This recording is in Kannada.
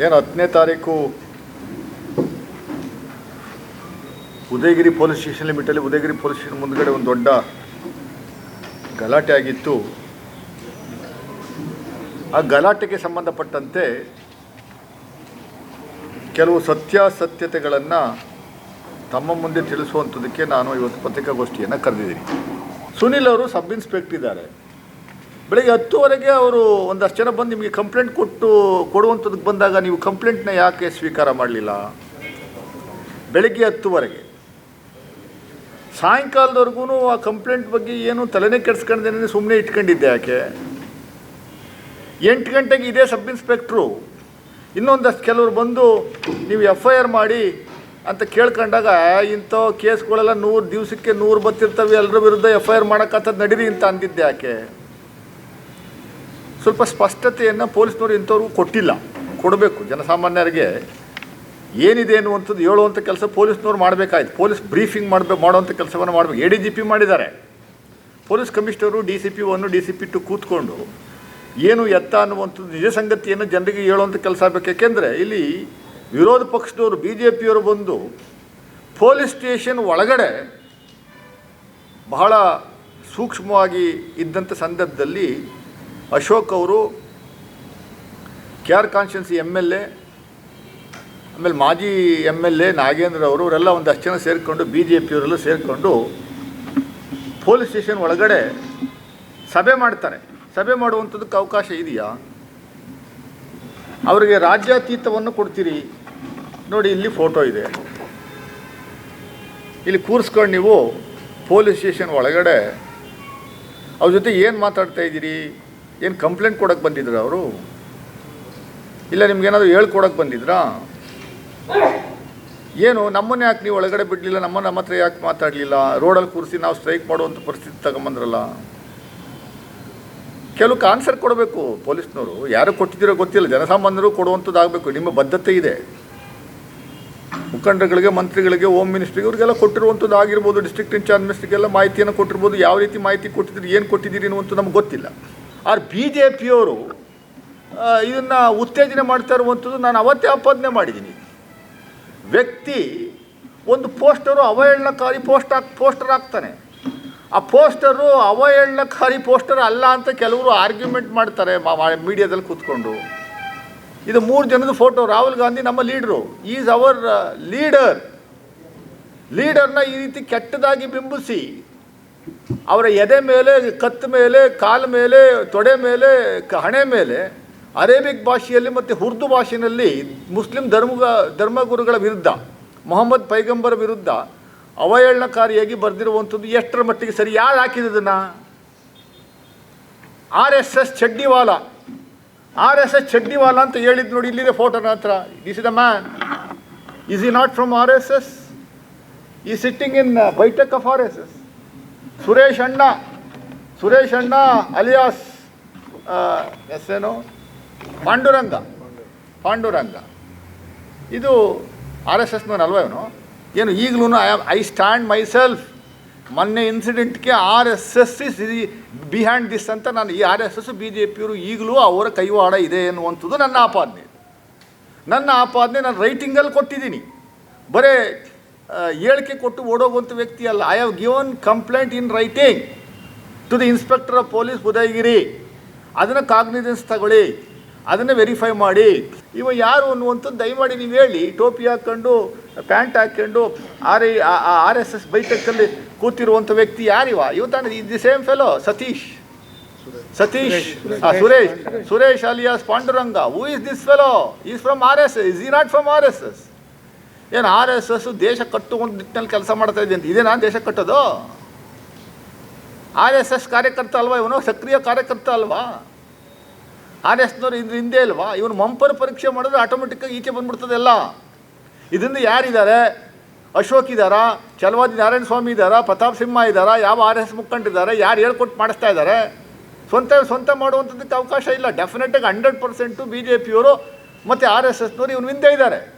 ಏನು ಹತ್ತನೇ ತಾರೀಕು? ಉದಯಗಿರಿ ಪೊಲೀಸ್ ಸ್ಟೇಷನ್ ಲಿಮಿಟಲ್ಲಿ ಉದಯಗಿರಿ ಪೊಲೀಸ್ ಸ್ಟೇಷನ್ ಮುಂದಗಡೆ ಒಂದು ದೊಡ್ಡ ಗಲಾಟೆ ಆಗಿತ್ತು. ಆ ಗಲಾಟೆಗೆ ಸಂಬಂಧಪಟ್ಟಂತೆ ಕೆಲವು ಸತ್ಯಾಸತ್ಯತೆಗಳನ್ನು ತಮ್ಮ ಮುಂದೆ ತಿಳಿಸುವಂಥದ್ದಕ್ಕೆ ನಾನು ಇವತ್ತು ಪತ್ರಿಕಾಗೋಷ್ಠಿಯನ್ನು ಕರೆದಿದ್ದೀನಿ. ಸುನಿಲ್ ಅವರು ಸಬ್ ಇನ್ಸ್ಪೆಕ್ಟ್ ಇದ್ದಾರೆ. ಬೆಳಗ್ಗೆ ಹತ್ತುವರೆಗೆ ಅವರು ಒಂದಷ್ಟು ಜನ ಬಂದು ನಿಮಗೆ ಕಂಪ್ಲೇಂಟ್ ಕೊಟ್ಟು, ಕೊಡುವಂಥದ್ದಕ್ಕೆ ಬಂದಾಗ ನೀವು ಕಂಪ್ಲೇಂಟ್ನ ಯಾಕೆ ಸ್ವೀಕಾರ ಮಾಡಲಿಲ್ಲ? ಬೆಳಗ್ಗೆ ಹತ್ತುವರೆಗೆ. ಸಾಯಂಕಾಲದವರೆಗೂ ಆ ಕಂಪ್ಲೇಂಟ್ ಬಗ್ಗೆ ಏನು ತಲೆನೇ ಕೆಡ್ಸ್ಕೊಂಡೇನೆ ಸುಮ್ಮನೆ ಇಟ್ಕೊಂಡಿದ್ದೆ ಯಾಕೆ? ಎಂಟು ಗಂಟೆಗೆ ಇದೇ ಸಬ್ ಇನ್ಸ್ಪೆಕ್ಟ್ರು ಇನ್ನೊಂದಷ್ಟು ಕೆಲವರು ಬಂದು ನೀವು ಎಫ್ ಐ ಆರ್ ಮಾಡಿ ಅಂತ ಕೇಳ್ಕೊಂಡಾಗ ಇಂಥ ಕೇಸ್ಗಳೆಲ್ಲ ನೂರು ದಿವಸಕ್ಕೆ ನೂರು ಬತ್ತಿರ್ತವೆ ಎಲ್ಲರ ವಿರುದ್ಧ ಎಫ್ ಐ ಆರ್ ಮಾಡೋಕ್ಕಂಥದ್ದು ನಡೀರಿ ಅಂತ ಅಂದಿದ್ದೆ ಯಾಕೆ? ಸ್ವಲ್ಪ ಸ್ಪಷ್ಟತೆಯನ್ನು ಪೊಲೀಸ್ನವರು ಇಂಥವ್ರಿಗೂ ಕೊಟ್ಟಿಲ್ಲ. ಕೊಡಬೇಕು. ಜನಸಾಮಾನ್ಯರಿಗೆ ಏನಿದೆ ಅನ್ನುವಂಥದ್ದು ಹೇಳುವಂಥ ಕೆಲಸ ಪೊಲೀಸ್ನವ್ರು ಮಾಡಬೇಕಾಯ್ತು. ಪೊಲೀಸ್ ಬ್ರೀಫಿಂಗ್ ಮಾಡಬೇಕು ಮಾಡುವಂಥ ಕೆಲಸವನ್ನು ಮಾಡಬೇಕು. ಎ ಡಿ ಜಿ ಪಿ ಮಾಡಿದ್ದಾರೆ. Police commissioner D C P one D C P two ಕೂತ್ಕೊಂಡು ಏನು ಎತ್ತ ಅನ್ನುವಂಥದ್ದು ನಿಜ ಸಂಗತಿಯನ್ನು ಜನರಿಗೆ ಹೇಳುವಂಥ ಕೆಲಸ ಆಗಬೇಕು. ಯಾಕೆಂದರೆ ಇಲ್ಲಿ ವಿರೋಧ ಪಕ್ಷದವರು, ಬಿ ಜೆ ಪಿಯವರು ಬಂದು ಪೊಲೀಸ್ ಸ್ಟೇಷನ್ ಒಳಗಡೆ ಬಹಳ ಸೂಕ್ಷ್ಮವಾಗಿ ಇದ್ದಂಥ ಸಂದರ್ಭದಲ್ಲಿ ಅಶೋಕ್ ಅವರು K R constituency M L A, ಆಮೇಲೆ ಮಾಜಿ ಎಂ ಎಲ್ ಎ ನಾಗೇಂದ್ರ ಅವರು, ಅವರೆಲ್ಲ ಅಷ್ಟು ಜನ ಸೇರಿಕೊಂಡು, ಬಿ ಜೆ ಪಿಯವರೆಲ್ಲ ಸೇರಿಕೊಂಡು ಪೊಲೀಸ್ ಸ್ಟೇಷನ್ ಒಳಗಡೆ ಸಭೆ ಮಾಡ್ತಾರೆ. ಸಭೆ ಮಾಡುವಂಥದ್ದಕ್ಕೆ ಅವಕಾಶ ಇದೆಯಾ? ಅವರಿಗೆ ರಾಜ್ಯಾತೀತವನ್ನು ಕೊಡ್ತೀರಿ. ನೋಡಿ, ಇಲ್ಲಿ ಫೋಟೋ ಇದೆ. ಇಲ್ಲಿ ಕೂರಿಸ್ಕೊಂಡು ನೀವು ಪೊಲೀಸ್ ಸ್ಟೇಷನ್ ಒಳಗಡೆ, ಅವ್ರ ಜೊತೆ ಏನು ಮಾತಾಡ್ತಾ ಇದ್ದೀರಿ? ಏನು ಕಂಪ್ಲೇಂಟ್ ಕೊಡೋಕ್ಕೆ ಬಂದಿದ್ರು ಅವರು? ಇಲ್ಲ, ನಿಮ್ಗೇನಾದ್ರು ಹೇಳ್ಕೊಡಕ್ಕೆ ಬಂದಿದ್ರಾ? ಏನು, ನಮ್ಮನ್ನು ಯಾಕೆ ನೀವು ಒಳಗಡೆ ಬಿಡಲಿಲ್ಲ, ನಮ್ಮನ್ನು ನಮ್ಮ ಹತ್ರ ಯಾಕೆ ಮಾತಾಡಲಿಲ್ಲ? ರೋಡಲ್ಲಿ ಕೂರಿಸಿ ನಾವು ಸ್ಟ್ರೈಕ್ ಮಾಡುವಂಥ ಪರಿಸ್ಥಿತಿ ತಗೊಂಬಂದ್ರಲ್ಲ? ಕೆಲವಕ್ಕೆ ಆನ್ಸರ್ ಕೊಡಬೇಕು ಪೊಲೀಸ್ನವರು. ಯಾರು ಕೊಟ್ಟಿದ್ದೀರೋ ಗೊತ್ತಿಲ್ಲ. ಜನಸಾಮಾನ್ಯರು ಕೊಡುವಂಥದ್ದು ಆಗಬೇಕು ನಿಮ್ಮ ಬದ್ಧತೆ ಇದೆ. ಮುಖಂಡಗಳಿಗೆ ಮಂತ್ರಿಗಳಿಗೆ ಹೋಮ್ ಮಿನಿಸ್ಟ್ರಿಗೆ ಇವ್ರಿಗೆಲ್ಲ ಕೊಟ್ಟಿರುವಂಥದ್ದು ಆಗಿರ್ಬೋದು ಡಿಸ್ಟ್ರಿಕ್ಟ್ ಇನ್ಚಾರ್ಜ್ ಮಿನಿಸ್ಟ್ರಿಗೆಲ್ಲ ಮಾಹಿತಿಯನ್ನು ಕೊಟ್ಟಿರ್ಬೋದು. ಯಾವ ರೀತಿ ಮಾಹಿತಿ ಕೊಟ್ಟಿದ್ದೀರಿ, ಏನು ಕೊಟ್ಟಿದ್ದೀರಿ ಅನ್ನುವಂಥದ್ದು ನಮ್ಗೆ ಗೊತ್ತಿಲ್ಲ. ಆದ್ರೆ ಬಿ ಜೆ ಪಿಯವರು ಇದನ್ನು ಉತ್ತೇಜನೆ ಮಾಡ್ತಾ ಇರುವಂಥದ್ದು ನಾನು ಅವತ್ತೇ ಆಪಾದನೆ ಮಾಡಿದ್ದೀನಿ. ವ್ಯಕ್ತಿ ಒಂದು ಪೋಸ್ಟರು ಅವಹೇಳನಕಾರಿ ಪೋಸ್ಟ್ ಹಾಕ್, ಪೋಸ್ಟರ್ ಹಾಕ್ತಾನೆ. ಆ ಪೋಸ್ಟರು ಅವಹೇಳನಕಾರಿ ಪೋಸ್ಟರ್ ಅಲ್ಲ ಅಂತ ಕೆಲವರು ಆರ್ಗ್ಯುಮೆಂಟ್ ಮಾಡ್ತಾರೆ ಮೀಡಿಯಾದಲ್ಲಿ ಕೂತ್ಕೊಂಡು. ಇದು ಮೂರು ಜನದ ಫೋಟೋ, ರಾಹುಲ್ ಗಾಂಧಿ ನಮ್ಮ ಲೀಡ್ರು. ಈಸ್ ಅವರ್ ಲೀಡರ್ ಲೀಡರ್ನ ಈ ರೀತಿ ಕೆಟ್ಟದಾಗಿ ಬಿಂಬಿಸಿ ಅವರ ಎದೆ ಮೇಲೆ, ಕತ್ತ ಮೇಲೆ, ಕಾಲ ಮೇಲೆ, ತೊಡೆ ಮೇಲೆ ಹಣೆ ಮೇಲೆ ಅರೇಬಿಕ್ ಭಾಷೆಯಲ್ಲಿ ಮತ್ತು ಉರ್ದು ಭಾಷೆಯಲ್ಲಿ ಮುಸ್ಲಿಂ ಧರ್ಮ ಧರ್ಮಗುರುಗಳ ವಿರುದ್ಧ, ಮೊಹಮ್ಮದ್ ಪೈಗಂಬರ್ ವಿರುದ್ಧ ಅವಹೇಳನಕಾರಿಯಾಗಿ ಬರೆದಿರುವಂಥದ್ದು ಎಷ್ಟರ ಮಟ್ಟಿಗೆ ಸರಿ? ಯಾರು ಹಾಕಿದ್ದನ್ನು ಆರ್ ಎಸ್ ಎಸ್ ಚಡ್ಡಿವಾಲ. ಆರ್ ಎಸ್ ಎಸ್ ಚಡ್ಡಿವಾಲ ಅಂತ ಹೇಳಿದ್ದು ನೋಡಿ, ಇಲ್ಲಿದೆ ಫೋಟೋ ನಂತರ ಹತ್ರ. This is the man is he not from R S S he sitting in baithak of R S S Suresh ಅಣ್ಣ ಸುರೇಶ್ ಅಣ್ಣ ಅಲಿಯಾಸ್ ಏನು ಪಾಂಡುರಂಗ. ಪಾಂಡುರಂಗ. ಇದು ಆರ್ ಎಸ್ ಎಸ್ನವನಲ್ವ ಇವನು? ಏನು ಈಗಲೂ I I stand myself ಮೊನ್ನೆ ಇನ್ಸಿಡೆಂಟ್ಗೆ R S S is behind this ಅಂತ ನಾನು ಈ R S S, B J ಪಿಯವರು ಈಗಲೂ ಅವರ ಕೈವಾಡ ಇದೆ ಎನ್ನುವಂಥದ್ದು ನನ್ನ ಆಪಾದನೆ. ನನ್ನ ಆಪಾದನೆ ನಾನು ರೈಟಿಂಗಲ್ಲಿ ಕೊಟ್ಟಿದ್ದೀನಿ. ಬರೇ ಹೇಳಿಕೆ ಕೊಟ್ಟು ಓಡೋಗುವಂಥ ವ್ಯಕ್ತಿ ಅಲ್ಲ. I have given complaint in writing to the inspector of police Udayagiri ಅದನ್ನು ಕಾಗ್ನಿಜೆನ್ಸ್ ತಗೊಳ್ಳಿ. ಅದನ್ನು ವೆರಿಫೈ ಮಾಡಿ. ಇವ ಯಾರು ಅನ್ನುವಂಥದ್ದು ದಯಮಾಡಿ ನೀವು ಹೇಳಿ. ಟೋಪಿ ಹಾಕ್ಕೊಂಡು ಪ್ಯಾಂಟ್ ಹಾಕ್ಕೊಂಡು R I R S S ಬೈಟಕ್ಕಲ್ಲಿ ಕೂತಿರುವಂಥ ವ್ಯಕ್ತಿ ಯಾರಿವ? ಇವತ್ತಾನೆ the same fellow Satish. Satish Suresh Suresh. Alias Panduranga. Who is this fellow is from R S S is he not from R S S ಏನು ಆರ್ ಎಸ್ ಎಸ್ ದೇಶ ಕಟ್ಟುವಂಥ ನಿಟ್ಟಿನಲ್ಲಿ ಕೆಲಸ ಮಾಡ್ತಾ ಇದೆ ಅಂತ. ನಾನು ದೇಶ ಕಟ್ಟೋದು? ಆರ್ ಎಸ್ ಎಸ್ ಕಾರ್ಯಕರ್ತ ಅಲ್ವಾ ಇವನು? ಸಕ್ರಿಯ ಕಾರ್ಯಕರ್ತ ಅಲ್ವಾ? ಆರ್ ಎಸ್ನವ್ರು ಇದ್ರ ಹಿಂದೆ ಅಲ್ವಾ ಇವನು ಮಂಪರ್ ಪರೀಕ್ಷೆ ಮಾಡಿದ್ರೆ ಆಟೋಮೆಟಿಕ್ಕಾಗಿ ಈಚೆ ಬಂದ್ಬಿಡ್ತದೆ ಎಲ್ಲ. ಇದರಿಂದ ಯಾರಿದ್ದಾರೆ? ಅಶೋಕ್ ಇದ್ದಾರಾ? ಚಲವಾದಿ ನಾರಾಯಣ ಸ್ವಾಮಿ ಇದ್ದಾರಾ? ಪ್ರತಾಪ್ ಸಿಂಹ ಇದ್ದಾರಾ? ಯಾವ ಆರ್ ಎಸ್ ಮುಖಂಡಿದ್ದಾರೆ? ಯಾರು ಹೇಳ್ಕೊಟ್ಟು ಮಾಡಿಸ್ತಾ ಇದ್ದಾರೆ? ಸ್ವಂತ ಸ್ವಂತ ಮಾಡುವಂಥದ್ದಕ್ಕೆ ಅವಕಾಶ ಇಲ್ಲ. ಡೆಫಿನೆಟಾಗಿ ಹಂಡ್ರೆಡ್ ಪರ್ಸೆಂಟು ಬಿ ಜೆ ಪಿಯವರು ಮತ್ತು ಆರ್ ಎಸ್ ಎಸ್ನವರು ಇವನು ಹಿಂದೆ ಇದ್ದಾರೆ.